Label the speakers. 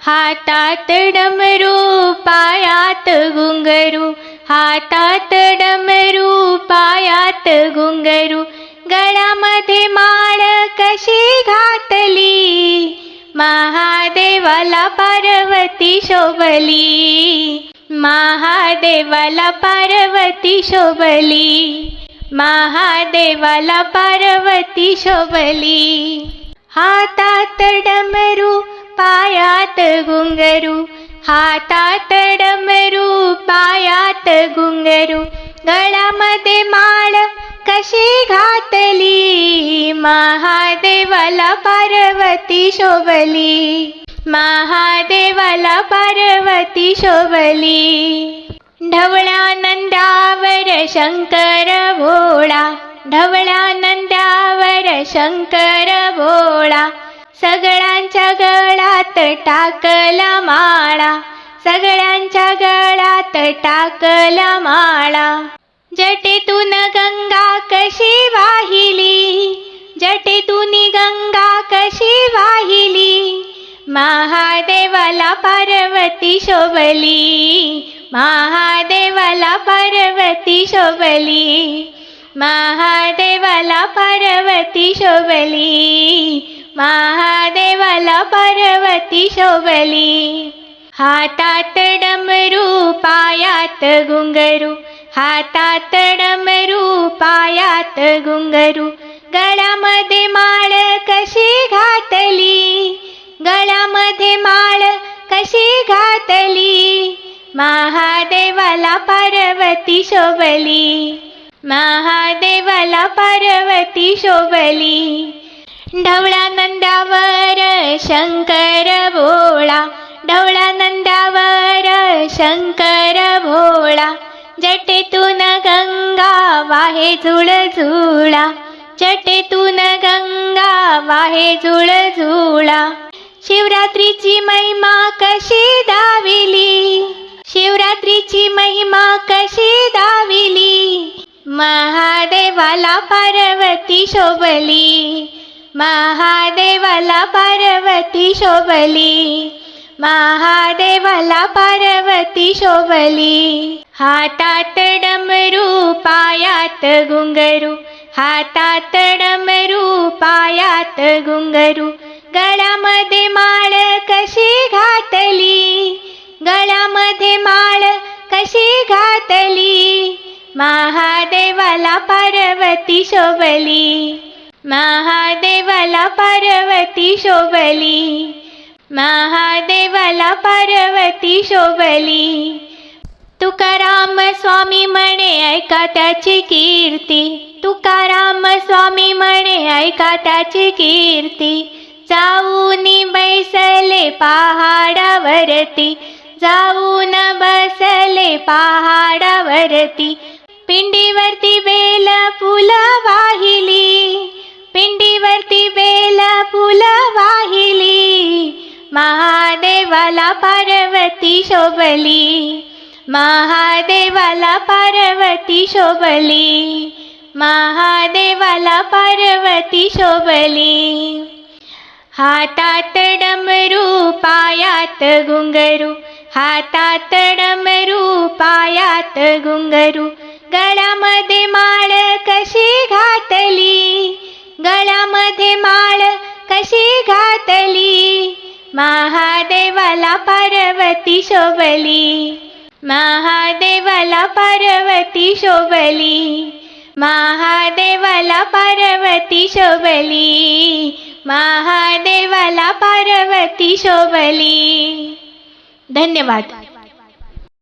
Speaker 1: हातात डमरू पायात घुंगरू. हातात डमरू पायात गुंगरू गळामध्ये माळ कशी घातली? महादेवाला पार्वती शोभली. महादेवाला पार्वती शोभली. महादेवाला पार्वती शोभली. हातात डमरू पायात घुंगरू हातात डमरू पायात घुंगरू गळामध्ये माळ कशी घातली? महादेवाला पार्वती शोभली. महादेवाला पार्वती शोभली. ढवळ्या नंदावर शंकर भोळा ढवळ्या नंदावर शंकर भोळा सगळ्यांच्या गळात टाकला माळा. सगळ्यांच्या गळात टाकला माळा. जटेतून गंगा कशी वाहिली? जटेतून गंगा कशी वाहिली? महादेवाला पार्वती शोभली. महादेवाला पार्वती शोभली. महादेवाला पार्वती शोभली. महादेवाला पार्वती शोभली. हातात डमरू पायात घुंगरू. हातात डमरू पायात घुंगरू. गळ्यामध्ये माळ कशी घातली? गळ्यामध्ये माळ कशी घातली? महादेवाला पार्वती शोभली. महादेवाला पार्वती शोभली. ढवळा नंदावर शंकर भोळा ढवळा नंदावर शंकर भोळा जटेतून गंगा वाहे झुळ झुळा जटेतून गंगा वाहे झुळ झुळा. शिवरात्रीची महिमा कशी दाविली? शिवरात्रीची महिमा कशी दाविली? महादेवाला पार्वती शोभली. महादेवाला पार्वती शोभली. महादेवाला पार्वती शोभली. हातात डमरू पायात घुंगरू. हातात डमरू पायात गुंगरू गळ्यामध्ये माळ कशी घातली? गळ्यामध्ये माळ कशी घातली? महादेवाला पार्वती शोभली. महादेवाला पार्वती शोभली. महादेवाला पार्वती शोभली. तुकाराम स्वामी म्हणे ऐका त्याची कीर्ती. तुकाराम स्वामी म्हणे ऐका त्याची कीर्ती. जाऊन बैसले पहाडावरती. जाऊन बसले पहाडावरती. पिंडीवरती बेल फुला वाहिली. पिंडीवरती बेल फुलं वाहिली महादेवाला पार्वती शोभली महादेवाला पार्वती शोभली महादेवाला पार्वती शोभली. हातात डमरू पायात घुंगरू हातात डमरू पायात घुंगरू गळ्यामध्ये मा हे माळ कशी घातली? महादेवाला पार्वती शोभली. महादेवाला पार्वती शोभली. महादेवाला पार्वती शोभली. महादेवाला पार्वती शोभली. धन्यवाद.